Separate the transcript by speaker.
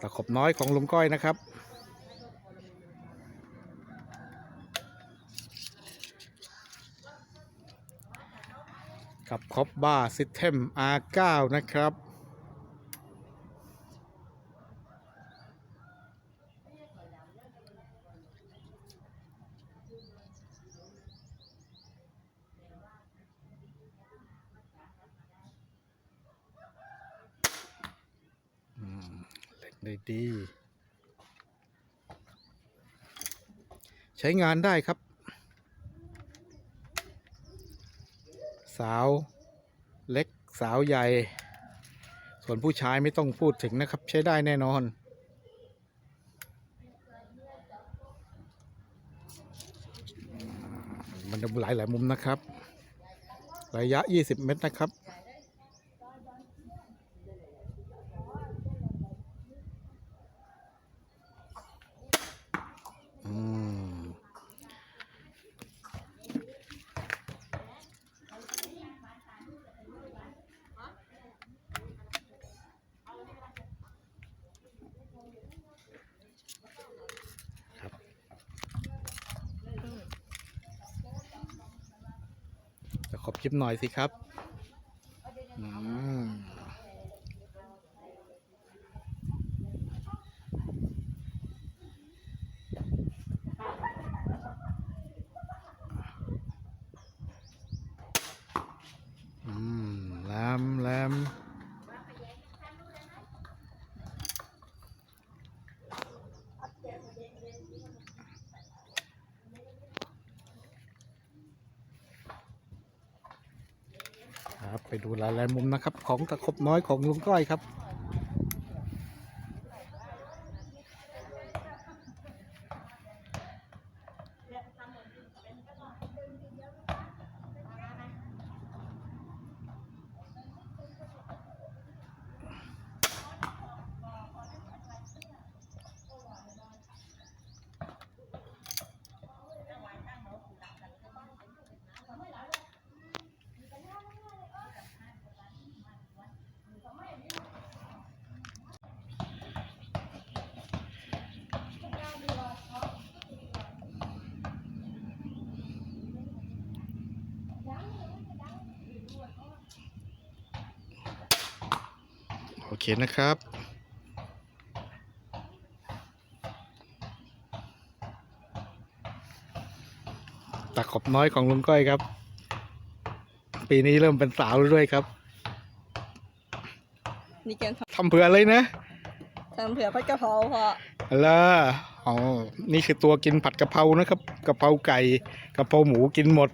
Speaker 1: ตะขบน้อยของลุงก้อยนะครับ กับคอบบ้าซิสเทม R9 นะครับ ได้ดี ใช้งานได้ครับ สาวเล็กสาวใหญ่ ส่วนผู้ชายไม่ต้องพูดถึงนะครับ ใช้ได้แน่นอน มันหลายหลายมุมนะครับ ระยะ 20 เมตรนะครับ ขอบคลิปหน่อยสิครับ อืม อืมแหลมแหลมครับ ไปดูหลายๆมุมนะครับ ของตะขบน้อยของลุงก้อยครับ เคนะครับ ตะขบน้อยของลุงก้อยครับ ปีนี้เริ่มเป็นสาวแล้วด้วยครับ
Speaker 2: นี่แกง
Speaker 1: ทำเผื่อเลยนะ
Speaker 2: ทำเผื่อผัดกะเพราพอ
Speaker 1: แล้วอ๋อนี่คือตัวกินผัดกะเพรานะครับกะเพราไก่กะเพราหมูกินหมด